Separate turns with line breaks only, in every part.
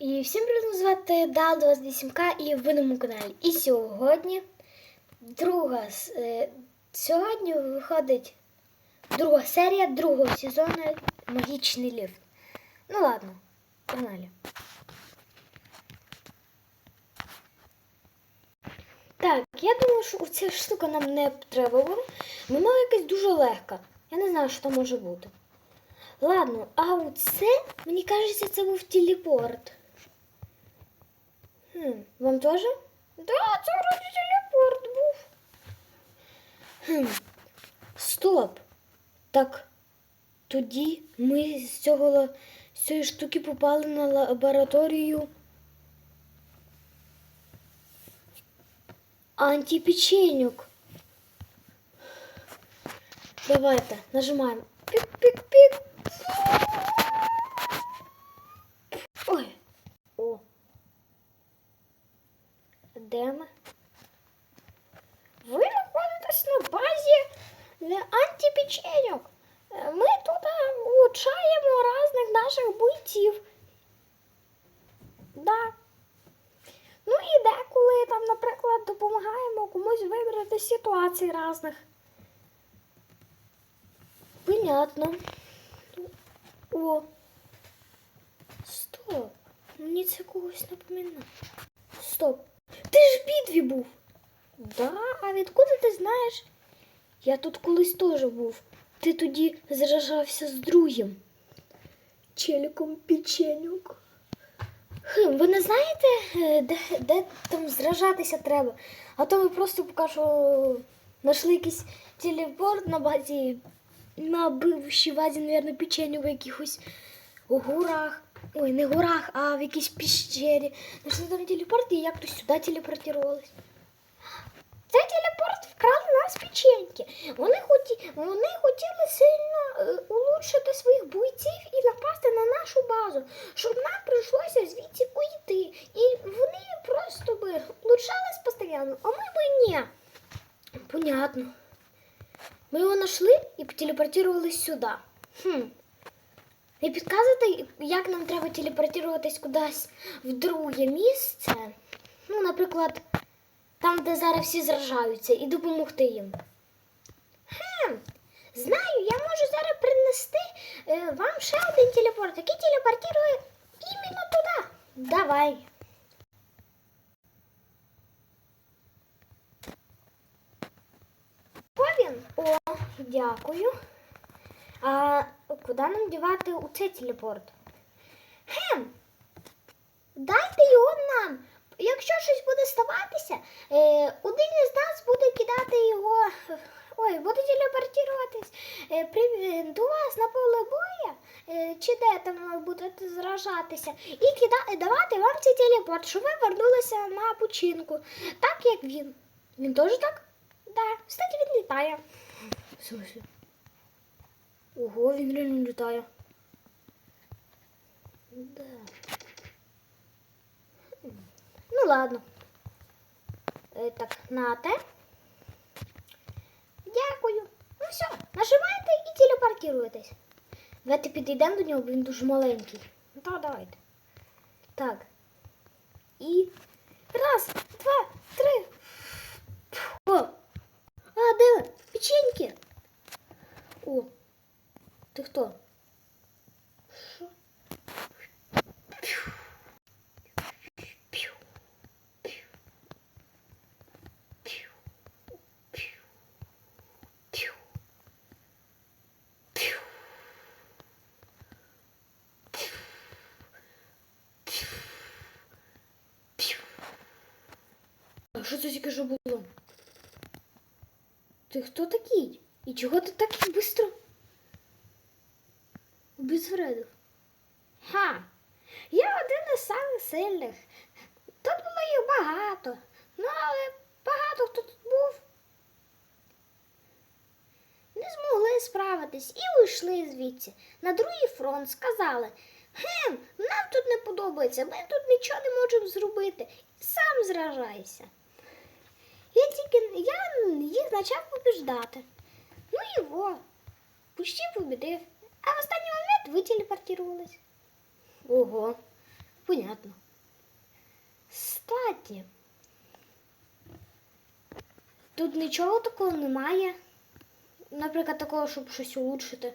І всім привіт, звати Дал 28К і ви на моєму каналі. І сьогодні друга е, сьогодні виходить друга серія другого сезону Магічний ліфт. Ну ладно, погнали. Так, я думаю, що ця штука нам не треба буде. Вона якась дуже легка. Я не знаю, що там може бути. Ладно, а оце, мені кажеться, це був телепорт. Хм, вам теж? Да, це вроді телепорт був. Хм. Стоп. Так тоді ми з цього ла- з цієї штуки попали на лабораторію антипеченюк. Давайте, нажимаємо. Пік-пік-пік. Різних. Понятно. О. Стоп. Мені це когось напоминає. Стоп. Ти ж в битві був. Да, а відкуди ти знаєш? Я тут колись теж був. Ти тоді зражався з другим. Челіком печенюк. Хм, ви не знаєте, е, де, де там зражатися треба? А то ми просто поки що знайшли якийсь телепорт на базі, на бившій базі, мабуть, печеню в якихось горах. Ой, не горах, а в якійсь піщері. Знайшли там телепорт і якось сюди телепортувались. Цей телепорт вкрали нас печеньки. Вони, хоті... Вони хотіли сильно е, улучшити своїх бойців і напасти на нашу базу, щоб нам прийшлося звідси уйти. І вони просто би влучались постійно, а ми би ні. Понятно. Ми його знайшли і телепортувались сюди. Хм. Не підказуєте, як нам треба телепортуватись кудись в друге місце? Ну, наприклад, там, де зараз всі зражаються, і допомогти їм. Хм, знаю, я можу зараз принести е, вам ще один телепорт, який телепортує іменно туди. Давай. Повін? О, дякую. А куди нам дівати у цей телепорт? Хем, дайте його нам. Якщо щось буде ставатися, е, один із нас буде кидати його. Ой, буде телепортуватись е, до вас на поле боя, е, чи де там ви будете зражатися, і кида, давати вам цей телепорт, щоб ви вернулися на починку. Так як він. Він теж так? Да. Кстати, він літає. В смысле? Ого, він реально літає. Да. Ну ладно. Е, Так, нате. Дякую. Ну все, нажимаєте і телепортуєтесь. Давайте підійдемо до нього, бо він дуже маленький. Ну так, давайте. Так. Що це тільки що було? Ти хто такий? І чого ти так швидко обезвредив? Ха! Я один із самих сильних. Тут було їх багато. Ну, але багато хто тут був. Не змогли справитись і уйшли звідси. На другий фронт сказали: Гем, нам тут не подобається, ми тут нічого не можемо зробити. Сам зражайся. Я тільки я їх почав побіждати. Ну і во, почти побідив. А в останній момент ви телепортувались. Ого. понятно. Статі. Тут нічого такого немає. Наприклад, такого, щоб щось улучшити.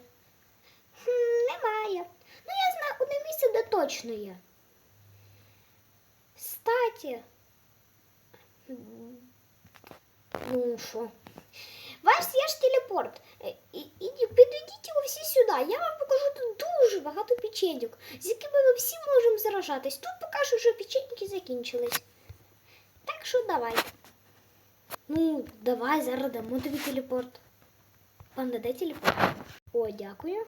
Хм, немає. Ну, я знаю одне місце, де точно є. Статі. М, Ну що? У вас є ж телепорт. Е, І, і, підійдіть ви всі сюди. Я вам покажу тут дуже багато печеньок, з якими ми всі можемо заражатись. Тут поки що вже печеньки закінчились. Так що давай. Ну, давай, зараз дамо тобі телепорт. Панда, де телепорт? О, дякую.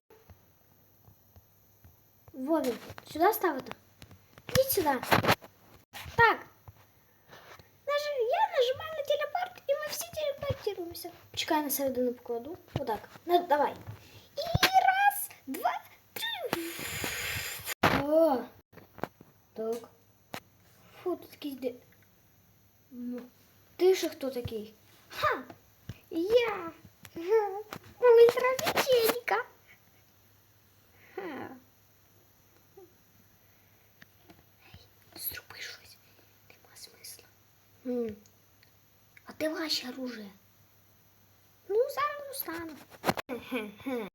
Вовін, сюди ставити? Ідіть сюди. Так. Наж- Я нажимаю на телепорт, і ми всі телепортируємося. Чекай, на середину покладу. Отак. Ну, давай. І раз, два, три. О, так. Фу, тут якийсь де. Ну, Ти же хто такий? Ха! Я. Де ваше оружие? Ну, зараз достану. Хе-хе-хе.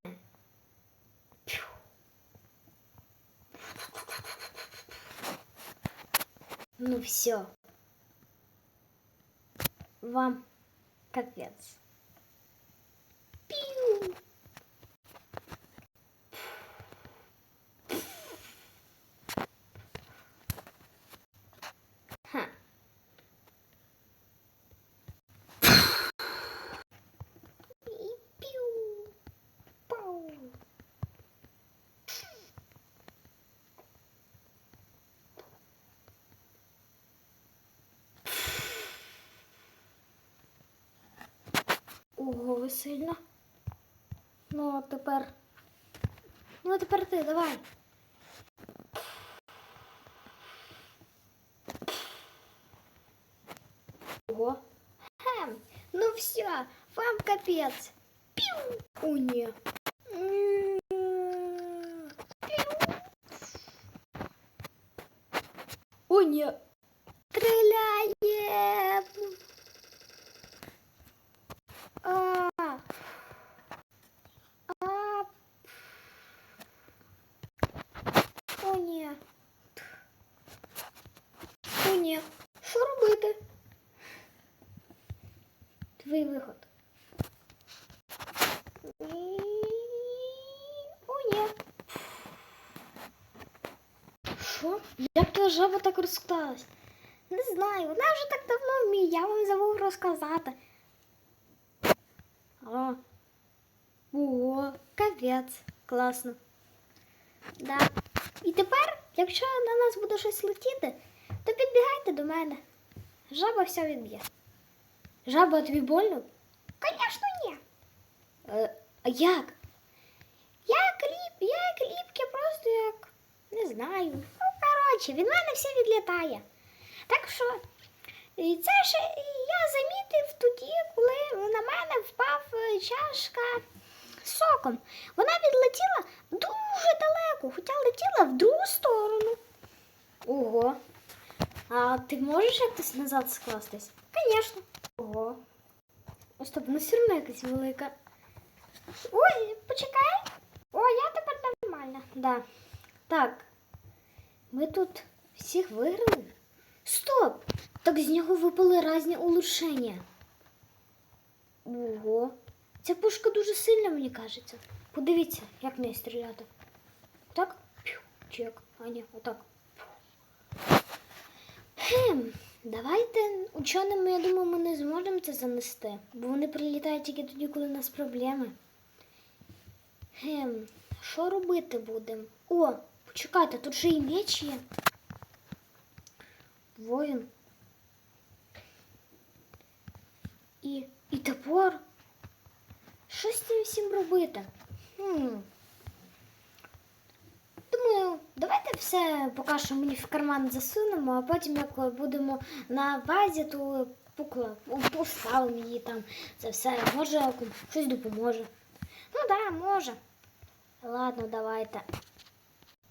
Пф. Ну все. Вам капец. Ого, ви сильно. Ну, а тепер. Ну, а тепер ти, давай. Ого. Хе. Ну все, вам капец. Пиу. О, не. Пиу. О, не. Стреляем. А. А. О, ні. О, ні. Що робити? Твій виход. І- О, ні. Що? Як твоя жаба так розклалась? Не знаю, вона вже так давно вміє, я вам забув розказати. Ого, капець, класно. Да. І тепер, якщо на нас буде щось летіти, то підбігайте до мене. Жаба все відб'є. Жаба тобі больно? Звісно, ні. Е, а як? Я кліп, я кліпки просто як не знаю. Ну, коротше, від мене все відлітає. Так що це ще я замітив тоді, коли на мене впав е, чашка з соком. Вона відлетіла дуже далеко, хоча летіла в другу сторону. Ого. А ти можеш якось назад скластись? Звісно. Ого. О, стоп, ну все одно якась велика. Ой, почекай. О, я тепер нормальна. Да. Так. Ми тут всіх виграли. Стоп! Так з нього випали різні улучшення. Ого. Ця пушка дуже сильна, мені кажеться. Подивіться, як в неї стріляти. Так? П'ю, чек. А ні, отак. Хм, давайте ученим, я думаю, ми не зможемо це занести, бо вони прилітають тільки тоді, коли у нас проблеми. Хм, що робити будемо? О, почекайте, тут же і меч є. Воїн. І, і топор. Що з цим всім робити? Хм. Думаю, давайте все поки що мені в карман засунемо, а потім, як будемо на базі, то покла- поставимо її там. Це все. Може, ком- щось допоможе. Ну так, да, може. Ладно, давайте.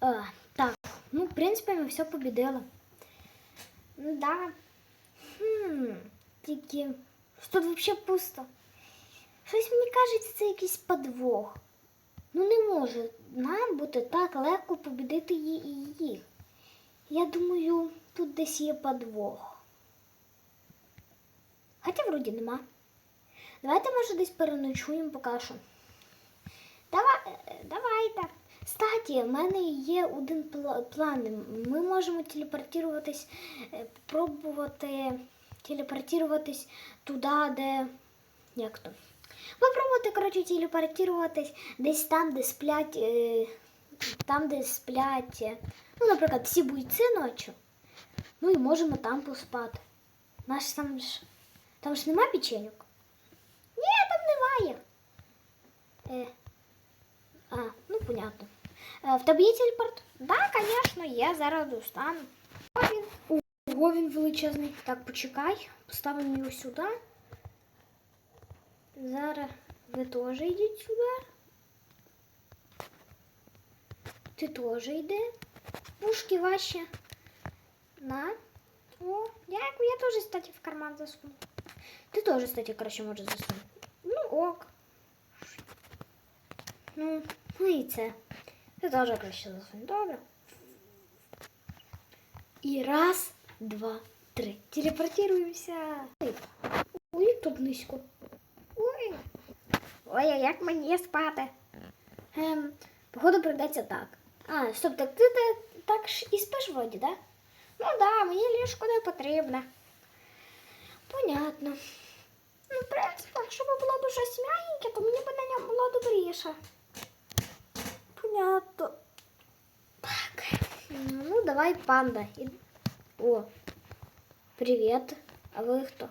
А, так, ну, в принципі, ми все побідили. Ну да. Хм, тільки тут взагалі пусто. Щось мені кажеться, це якийсь подвох. Ну не може нам бути так легко побідити їх. Я думаю, тут десь є подвох. Хоча вроді нема. Давайте, може, десь переночуємо поки що. Давай, е, давайте. Кстати, в мене є один план. Ми можемо телепортуватись, е, пробувати телепортуватись туди, де. Як то? Попробувати, коротше, телепортуватись десь там, де сплять. е, Там, де сплять. е, Ну, наприклад, всі бойці ночі. Ну і можемо там поспати. Наш там ж. Там ж нема печеньок? Ні, понятно. Е, в тебе є телепорт? Да, звісно, є, зараз достану. О, він. Ого, він величезний. Так, почекай, поставимо його сюди. Зараз ви теж йдіть сюди. Ти теж йди. Ушки ваші. На. О, дякую, я теж, кстати, в карман засуну. Ти теж, кстати, коротше, можеш засунути. Ну, ок. Ну, Ну і це. Ти теж краще засунь. Добре. І раз, два, три. Телепортуємося. Ой, тут низько. Ой. Ой, а як мені спати? Ем, походу прийдеться так. А, стоп, так ти, ти так ж і спиш вроді, да? Ну да, мені ліжко не потрібне. Понятно. Ну, в принципі, якщо б було б щось м'ягеньке, то мені б на ньому було добріше. Понятно. Так. Ну, давай панда. І... О, привіт. А ви хто?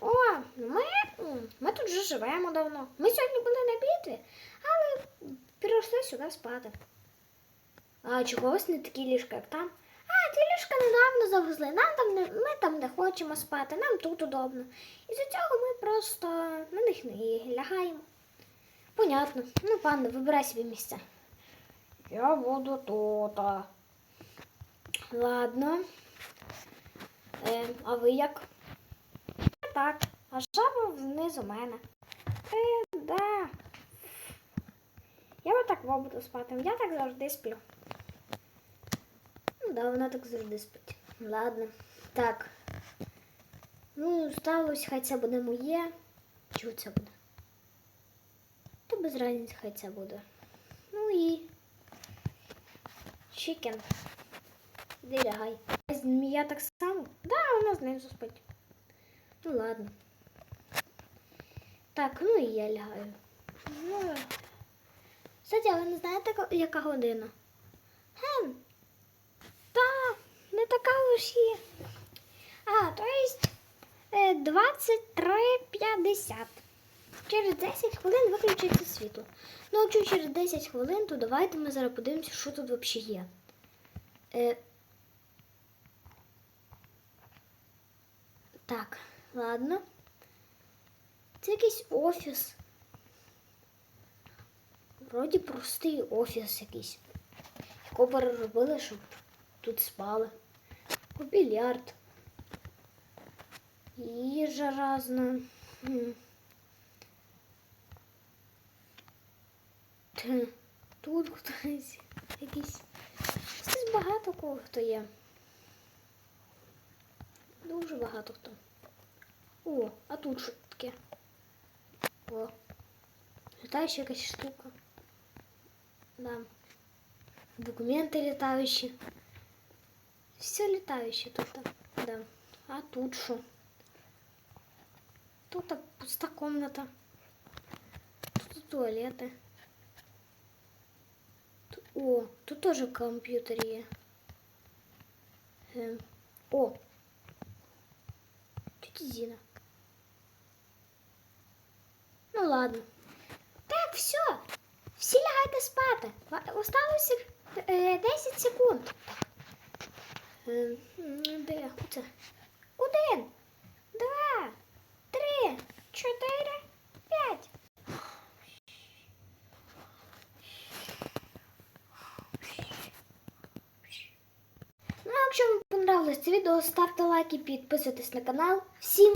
О, ми, м, ми тут вже живемо давно. Ми сьогодні були на битві, але перейшли сюди спати. А чого у не такі ліжка, як там? А, ті ліжка недавно завезли. Нам там не, ми там не хочемо спати, нам тут удобно. І за цього ми просто на них не лягаємо. Понятно. Ну, пане, вибирай собі місце. Я буду тут. Ладно. Е, а ви як? Так, а жаба внизу мене. Е, да. Я отак буду спати. Я так завжди сплю. Ну да, вона так завжди спить. Ладно. Так. Ну, сталося, хай це буде моє. Чого це буде? Та без разниці хай це буде. Ну і. Чікен. Іди лягай. Змія так само? Да, вона знизу спить. Ну ладно. Так, ну і я лягаю. Ну. Кстати, ви не знаєте, яка година? Хм. Та, не така уж і. А, то есть е, 23.50. Через 10 хвилин виключиться світло. Ну, якщо через 10 хвилин, то давайте ми зараз подивимося, що тут взагалі є. Е, так, ладно. Це якийсь офіс. Вроді простий офіс якийсь. Якого переробили, щоб тут спали. Більярд. Їжа різна. Тут хтось якийсь. Тут багато кого хто є. Дуже багато хто. О, а тут що таке? О. Літаюча якась штука. Да. Документи літаючі. Все літаюче тут. Да. А тут що? Тут так пуста комната. Тут туалети. Ту- О, тут тоже комп'ютер є. Ем, О. Тетя Зіна. Ну ладно. Так, все. Всі лягайте спати. Ва- Осталося е, 10 секунд. Ем, м, Де? Оце. Один, два, три, чотири, Понравилось це відео, ставте лайки, підписуйтесь на канал. Всім